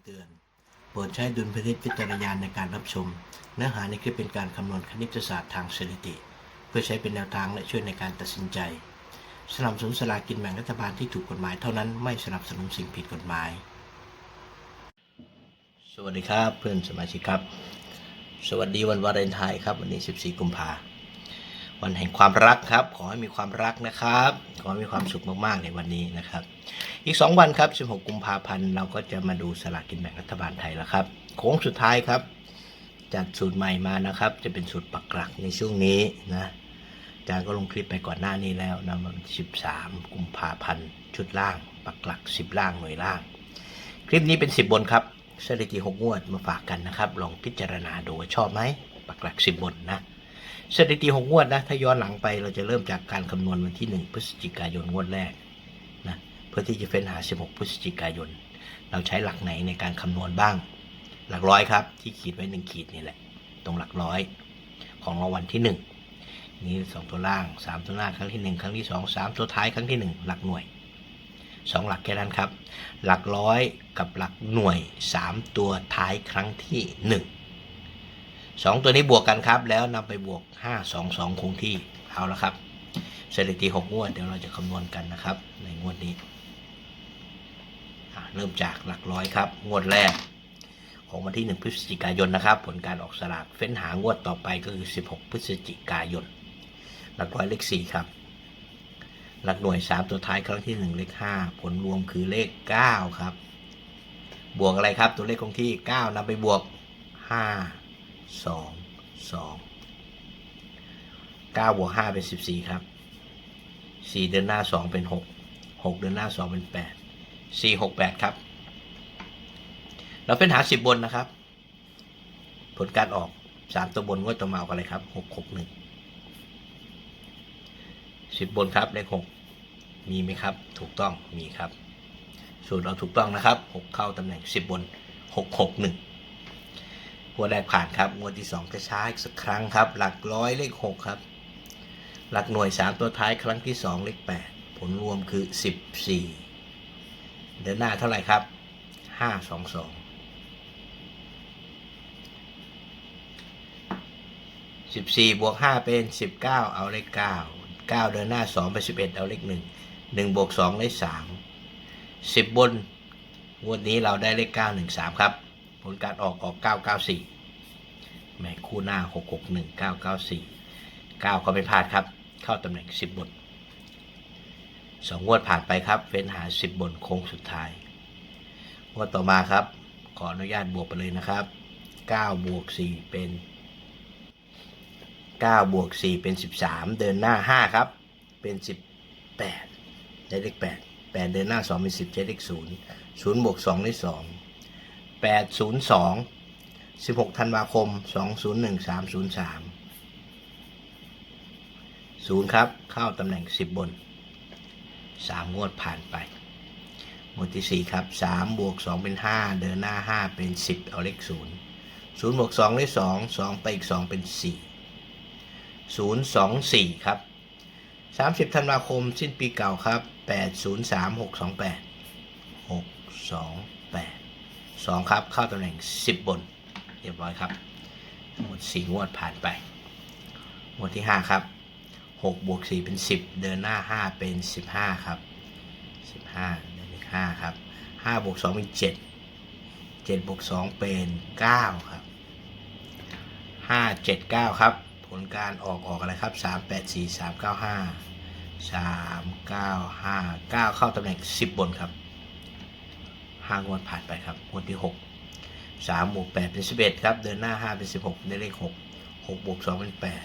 ำเตือน โปรดใช้ดุลพินิจวิจารณาในการรับชม เนื้อหาในคลิปเป็นการคำนวณคณิตศาสตร์ทางสถิติ เพื่อใช้เป็นแนวทางและช่วยในการตัดสินใจ สนับสนุนสลากินแบ่งรัฐบาลที่ถูกกฎหมายเท่านั้นไม่สนับสนุนสิ่งผิดกฎหมาย สวัสดีครับเพื่อนสมาชิกครับ สวัสดีวันวาเลนไทน์ครับวันนี้ 14 กุมภาพันธ์ วันแห่งความรักครับ ขอให้มีความรักนะครับ ขอให้มีความสุขมากๆในวันนี้นะครับ อีก 2 วันครับ 16 กุมภาพันธ์ เราก็จะมาดูสลากกินแบ่งรัฐบาลไทยแล้วครับ โค้งสุดท้ายครับ จัดสูตรใหม่มานะครับ จะเป็นสูตรปักหลักในช่วงนี้นะอาจารย์ก็ลงคลิปไปก่อนหน้านี้แล้วนะมัน13 กุมภาพันธ์ ชุดล่าง ปักหลัก 10 ล่างหน่วยล่าง คลิปนี้เป็น 10 บนครับสถิติ6งวดมาฝากกันนะครับ ลองพิจารณาดูว่าชอบไหมปักหลัก 10 บนนะ สถิติ6งวดนะถ้าย้อนหลังไปเราจะเริ่มจากการคำนวณวันที่ 1 พฤศจิกายนงวดแรกนะเพื่อที่จะเฟ้นหา 16 พฤศจิกายน เราใช้หลักไหนในการคำนวณบ้าง หลักร้อยครับ ที่ขีดไว้ 1 ขีดนี่แหละ ตรงหลักร้อยของรางวัลที่ 1 นี่สองตัวล่าง 3 ตัวหน้าครั้งที่ 1 ครั้งที่ 2 3 ตัวท้ายครั้งที่ 1 หลักหน่วยสองหลักแค่นั้นครับ หลักร้อยกับหลักหน่วย 3 ตัวท้ายครั้งที่ 1 2ตัวนี้บวกกันครับ แล้วนำไปบวก5 2 2คงที่เอาละครับสถิติ6งวดเดี๋ยวเราจะคำนวณกันนะครับ ในงวดนี้เริ่มจากหลักร้อยครับ งวดแรก ของวันที่ 1 พฤศจิกายนนะครับ ผลการออกสลากเฟ้นหางวดต่อไปก็คือ 16 พฤศจิกายน หลักร้อยเลข4ครับ หลักหน่วย 3 ตัวท้ายครั้งที่ 1 เลข 5 ผลรวมคือเลข 9 ครับ บวกอะไรครับ ตัวเลขคงที่ 9นำไปบวก 5 2 2 9บวก5เป็น14ครับ4เดินหน้า2เป็น6 6เดินหน้า2เป็น8 4 6 8ครับ เราเป็นหา10บนนะครับ ผลการออก3ตัวบนก็จะมาออกะไรครับ6 6 1 10บนครับเลข6มีไหมครับ ถูกต้องมีครับ สูตรเราถูกต้องนะครับ6เข้าตำแหน่ง10บน6 6 1หั วแรกผ่านครับงวดที่ 2 จะช้าอีกสักครั้งครับ หลักร้อยเลข 6 ครับ หลักหน่วย 3 ตัวท้ายครั้งที่ 2 เลข 8 ผลรวมคือ 14 เดินหน้าเท่าไหร่ครับ 5 2 2 14บวก5เป็น 19 เอาเลข 9 9 เดินหน้า 2 ไป 11 เอาเลข 1 1บวก2ได้3 10 บน งวดนี้เราได้เลข 9 1 3 ครับ ผลการออกออก 9 9 4แม่คู่หน้า 6 6 1 9 9 4 9ก็ไม่พลาดครับ เข้าตำแหน่ง 10 บน2งวดผ่านไปครับเฟ้นหา 10 บนโค้งสุดท้ายงวดต่อมาครับ ขออนุญาตบวกไปเลยนะครับ 9 บวก 4 เป็น 9 บวก 4 เป็น 13 เดินหน้า 5 ครับ เป็น 18 ได้เลข8 8 เดินหน้า 2 เป็น 10ใช้เลข0 0บวก2ได้2 8 0 2 16ธันวาคม 201 303 0 ครับ เข้าตำแหน่ง 10 บน 3 งวดผ่านไป งวดที่ 4 ครับ 3 บวก 2 เป็น 5 เดินหน้า 5 เป็น 10 เอาเลข 0 0 บวก 2 ได้ 2 2 ไปอีก 2 เป็น 4 024 ครับ 30ธันวาคม สิ้นปีเก่าครับ 803 628 628 2 ครับเข้าตำแหน่ง 10 บน เรียบร้อยครับหมด4งวดผ่านไปงวดที่ 5 ครับ6บวก4เป็น 10 เดินหน้า 5 เป็น 15 ครับ 15ได้เลข5ครับ5บวก2เป็น 7 7บวก2เป็น 9 ครับ 5 7 9 ครับ ผลการออกออกอะไรครับ 3 8 4 3 9 5 3 9 5 9 เข้าตำแหน่ง 10 บนครับ ห้างวดผ่านไปครับงวดที่หกสามบวกแปดเป็นสิบเอ็ดครับ เดินหน้าห้าเป็นสิบหกได้เลขหกหกบวกสองเป็นแปด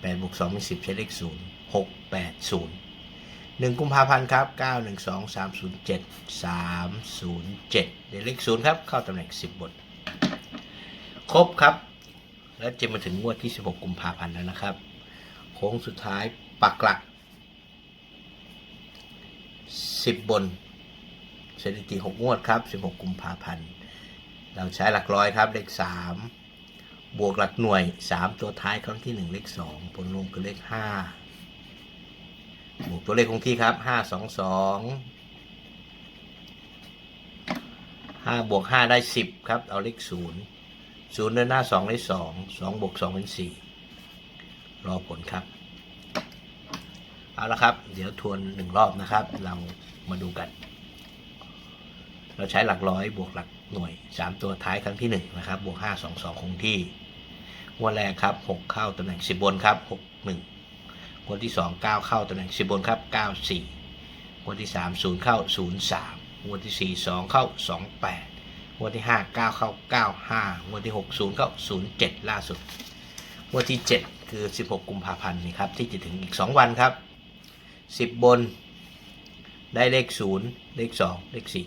แปดบวกสองเป็นสิบใช้เลขศูนย์หกแปดศูนย์หนึ่งกุมภาพันธ์ครับเก้าหนึ่งสองสามศูนย์เจ็ดสามศูนย์เจ็ดได้เลขศูนย์ครับ เข้าตำแหน่งสิบบท ครบครับ แล้วจะมาถึงงวดที่สิบหกกุมภาพันธ์แล้วนะครับ โค้งสุดท้ายปักหลักสิบบน สถิติ 6 งวดครับ 16 กุมภาพันธ์ เราใช้หลักร้อยครับ เลข 3 บวกหลักหน่วย 3 ตัวท้ายครั้งที่ 1 เลข 2 ผลรวมคือเลข 5 บวกตัวเลขคงที่ครับ 5 2 2 5ห้าบวกห้าได้สิบครับ เอาเลขศูนย์ศูนย์เดินหน้าสองได้สองสองบวกสองเป็นสี่รอผลครับ เอาละครับ เดี๋ยวทวนหนึ่งรอบนะครับ เรามาดูกัน เราใช้หลักร้อยบวกหลักหน่วยสามตัวท้ายครั้งที่หนึ่งนะครับบวกห้าสองสองคงที่งวดแรกครับหกเข้าตำแหน่งสิบบนครับหกหนึ่งวดที่สองเก้าเข้าตำแหน่งสิบบนครับเก้าสี่งวดที่สามศูนย์เข้าศูนย์สามงวดที่สี่สองเข้าสองแปดงวดที่ห้าเก้าเข้าเก้าห้างวดที่หกศูนย์เข้าศูนย์เจ็ดล่าสุดงวดที่เจ็ดคือสิบหกกุมภาพันธ์นี่ครับที่จะถึงอีกสองวันครับสิบบนได้เลขศูนย์เลขสองเลขสี่